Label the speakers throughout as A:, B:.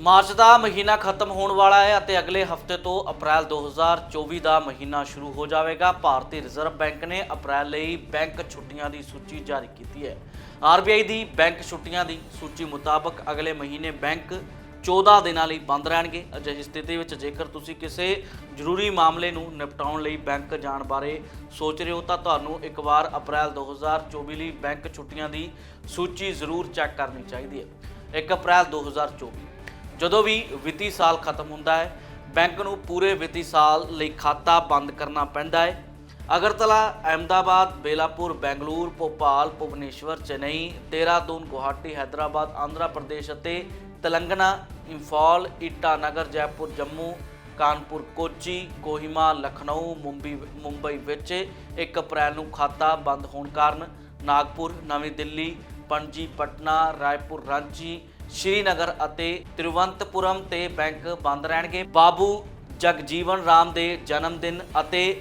A: March ਦਾ ਮਹੀਨਾ ਖਤਮ ਹੋਣ ਵਾਲਾ ਹੈ ਅਤੇ ਅਗਲੇ ਹਫ਼ਤੇ ਤੋਂ ਅਪ੍ਰੈਲ 2024 ਦਾ ਮਹੀਨਾ ਸ਼ੁਰੂ ਹੋ ਜਾਵੇਗਾ। ਭਾਰਤੀ ਰਿਜ਼ਰਵ ਬੈਂਕ ਨੇ ਅਪ੍ਰੈਲ ਲਈ ਬੈਂਕ ਛੁੱਟੀਆਂ ਦੀ ਸੂਚੀ ਜਾਰੀ ਕੀਤੀ ਹੈ। ਆਰਬੀਆਈ ਦੀ ਬੈਂਕ ਛੁੱਟੀਆਂ ਦੀ ਸੂਚੀ ਮੁਤਾਬਕ ਅਗਲੇ ਮਹੀਨੇ ਬੈਂਕ 14 ਦਿਨਾਂ ਲਈ ਬੰਦ ਰਹਿਣਗੇ। ਅਜਿਹੀ ਸਥਿਤੀ ਵਿੱਚ ਜੇਕਰ ਤੁਸੀਂ ਕਿਸੇ ਜ਼ਰੂਰੀ ਮਾਮਲੇ ਨੂੰ ਨਿਪਟਾਉਣ ਲਈ ਬੈਂਕ ਜਾਣ ਬਾਰੇ ਸੋਚ ਰਹੇ ਹੋ ਤਾਂ ਤੁਹਾਨੂੰ ਇੱਕ ਵਾਰ ਅਪ੍ਰੈਲ 2024 ਲਈ ਬੈਂਕ ਛੁੱਟੀਆਂ ਦੀ ਸੂਚੀ ਜ਼ਰੂਰ ਚੈੱਕ ਕਰਨੀ ਚਾਹੀਦੀ ਹੈ। 1 ਅਪ੍ਰੈਲ 2024 ਜਦੋਂ ਵੀ ਵਿੱਤੀ ਸਾਲ ਖਤਮ ਹੁੰਦਾ ਹੈ, ਬੈਂਕ ਨੂੰ ਪੂਰੇ ਵਿੱਤੀ ਸਾਲ ਲਈ ਖਾਤਾ ਬੰਦ ਕਰਨਾ ਪੈਂਦਾ ਹੈ। ਅਗਰਤਲਾ, ਅਹਿਮਦਾਬਾਦ, ਬੇਲਾਪੁਰ, ਬੈਂਗਲੁਰੂ, ਭੋਪਾਲ, ਭੁਵਨੇਸ਼ਵਰ, ਚੇਨਈ, ਦੇਹਰਾਦੂਨ, ਗੁਹਾਟੀ, ਹੈਦਰਾਬਾਦ, ਆਂਧਰਾ ਪ੍ਰਦੇਸ਼ ਅਤੇ ਤੇਲੰਗਨਾ, ਇੰਫਾਲ ਇਟਾਨਗਰ ਜੈਪੁਰ, ਜੰਮੂ, ਕਾਨਪੁਰ, ਕੋਚੀ, ਕੋਹਿਮਾ, ਲਖਨਊ, ਮੁੰਬਈ ਮੁੰਬਈ ਵਿੱਚ 1 ਅਪ੍ਰੈਲ ਨੂੰ ਖਾਤਾ ਬੰਦ ਹੋਣ ਕਾਰਨ ਨਾਗਪੁਰ, ਨਵੀਂ ਦਿੱਲੀ, ਪਣਜੀ, ਪਟਨਾ, ਰਾਏਪੁਰ, ਰਾਂਚੀ ਸ਼੍ਰੀਨਗਰ ਅਤੇ ਤਿਰੂਵੰਤਪੁਰਮ ਤੇ ਬੈਂਕ ਬੰਦ ਰਹਿਣਗੇ। ਬਾਬੂ ਜਗਜੀਵਨ ਰਾਮ ਦੇ ਜਨਮ ਦਿਨ ਅਤੇ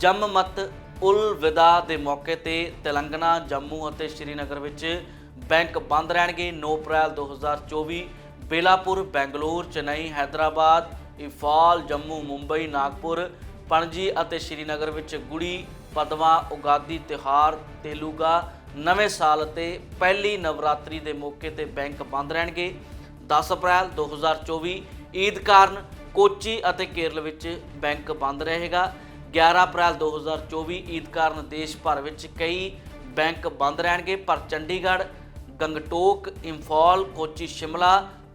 A: ਜੰਮਮਤ ਉਲ ਵਿਦਾ ਦੇ ਮੌਕੇ ਤੇ ਤੇਲੰਗਾਨਾ, ਜੰਮੂ ਅਤੇ ਸ਼੍ਰੀਨਗਰ ਵਿੱਚ ਬੈਂਕ ਬੰਦ ਰਹਿਣਗੇ। 9 ਅਪ੍ਰੈਲ 2024 ਬੇਲਾਪੁਰ, ਬੈਂਗਲੌਰ, ਚੇਨਈ, ਹੈਦਰਾਬਾਦ, ਇਫਾਲ, ਜੰਮੂ, ਮੁੰਬਈ, ਨਾਗਪੁਰ, ਪਣਜੀ ਅਤੇ ਸ਼੍ਰੀਨਗਰ ਵਿੱਚ ਗੁੜੀ, ਪਦਵਾ, ਉਗਾਦੀ ਤਿਉਹਾਰ ਤੇਲੂਗਾ ਨਵੇਂ ਸਾਲ ਅਤੇ ਪਹਿਲੀ ਨਵਰਾਤਰੀ ਦੇ ਮੌਕੇ ਤੇ ਬੈਂਕ ਬੰਦ ਰਹਿਣਗੇ। 10 ਅਪ੍ਰੈਲ 2024 ਈਦ ਕਾਰਨ ਕੋਚੀ ਅਤੇ ਕੇਰਲ ਵਿੱਚ ਬੈਂਕ ਬੰਦ ਰਹੇਗਾ। 11 ਅਪ੍ਰੈਲ 2024 ਈਦ ਕਾਰਨ ਦੇਸ਼ ਭਰ ਵਿੱਚ ਕਈ ਬੈਂਕ ਬੰਦ ਰਹਿਣਗੇ, ਪਰ ਚੰਡੀਗੜ੍ਹ, ਗੰਗਟੋਕ, ਇੰਫਾਲ, ਕੋਚੀ, ਸ਼ਿਮਲਾ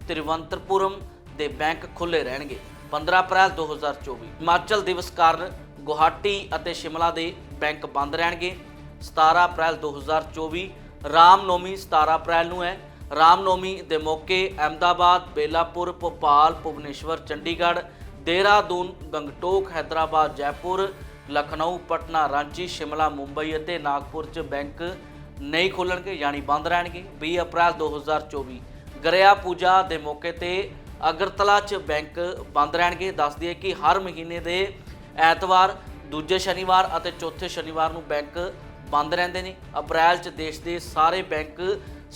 A: ਤਿਰਵੰਤਰਪੁਰਮ ਦੇ ਬੈਂਕ ਖੁੱਲੇ ਰਹਿਣਗੇ। 15 ਅਪ੍ਰੈਲ 2024 ਹਿਮਾਚਲ ਦਿਵਸ ਕਾਰਨ ਗੁਹਾਟੀ ਅਤੇ ਸ਼ਿਮਲਾ ਦੇ ਬੈਂਕ ਬੰਦ ਰਹਿਣਗੇ। 17 ਅਪ੍ਰੈਲ 2024 ਰਾਮਨੌਮੀ 17 ਅਪ੍ਰੈਲ ਨੂੰ ਹੈ। ਰਾਮਨੌਮੀ ਦੇ ਮੌਕੇ ਅਹਿਮਦਾਬਾਦ, ਬੇਲਾਪੁਰ, ਭੋਪਾਲ, ਭੁਵਨੇਸ਼ਵਰ, ਚੰਡੀਗੜ੍ਹ, ਦੇਹਰਾਦੂਨ, ਗੰਗਟੋਕ, ਹੈਦਰਾਬਾਦ, ਜੈਪੁਰ, ਲਖਨਊ, ਪਟਨਾ, ਰਾਂਚੀ, ਸ਼ਿਮਲਾ, ਮੁੰਬਈ ਅਤੇ ਨਾਗਪੁਰ 'ਚ ਬੈਂਕ ਨਹੀਂ ਖੋਲਣਗੇ ਯਾਨੀ ਬੰਦ ਰਹਿਣਗੇ। 20 ਅਪ੍ਰੈਲ 2024 ਗਰਿਆ ਪੂਜਾ ਦੇ ਮੌਕੇ ਤੇ ਅਗਰਤਲਾ 'ਚ ਬੈਂਕ ਬੰਦ ਰਹਿਣਗੇ। ਦੱਸ ਦਈਏ ਕਿ ਹਰ ਮਹੀਨੇ ਦੇ ਐਤਵਾਰ, ਦੂਜੇ ਸ਼ਨੀਵਾਰ ਅਤੇ ਚੌਥੇ ਸ਼ਨੀਵਾਰ ਨੂੰ ਬੈਂਕ ਬੰਦ ਰਹਿੰਦੇ ਨੇ। ਅਪ੍ਰੈਲ 'ਚ ਦੇਸ਼ ਦੇ ਸਾਰੇ ਬੈਂਕ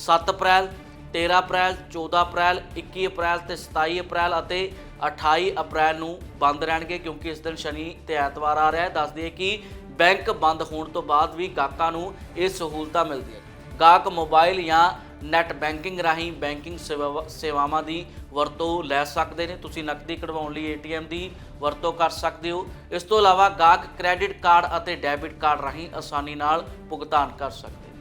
A: 7 ਅਪ੍ਰੈਲ 13 ਅਪ੍ਰੈਲ 14 ਅਪ੍ਰੈਲ 21 ਅਪ੍ਰੈਲ ਤੇ 27 ਅਪ੍ਰੈਲ ਅਤੇ 28 ਅਪ੍ਰੈਲ ਨੂੰ ਬੰਦ ਰਹਿਣਗੇ ਕਿਉਂਕਿ ਇਸ ਦਿਨ ਸ਼ਨੀ ਤੇ ਐਤਵਾਰ ਆ ਰਿਹਾ ਹੈ। ਦੱਸ ਦਈਏ ਕਿ ਬੈਂਕ ਬੰਦ ਹੋਣ ਤੋਂ ਬਾਅਦ ਵੀ ਗਾਹਕਾਂ ਨੂੰ ਇਹ ਸਹੂਲਤਾਂ ਮਿਲਦੀਆਂ ਗਾਹਕ ਮੋਬਾਈਲ ਜਾਂ ਨੈਟ ਬੈਂਕਿੰਗ ਰਾਹੀਂ ਬੈਂਕਿੰਗ ਸੇਵਾ- ਸੇਵਾਵਾਂ ਦੀ ਵਰਤੋਂ ਲੈ ਸਕਦੇ ਨੇ। ਤੁਸੀਂ ਨਕਦੀ ਕਢਵਾਉਣ ਲਈ ਏਟੀਐਮ ਦੀ ਵਰਤੋਂ ਕਰ ਸਕਦੇ ਹੋ। ਇਸ ਤੋਂ ਇਲਾਵਾ ਗਾਹਕ ਕ੍ਰੈਡਿਟ ਕਾਰਡ ਅਤੇ ਡੈਬਿਟ ਕਾਰਡ ਰਾਹੀਂ ਆਸਾਨੀ ਨਾਲ ਭੁਗਤਾਨ ਕਰ ਸਕਦੇ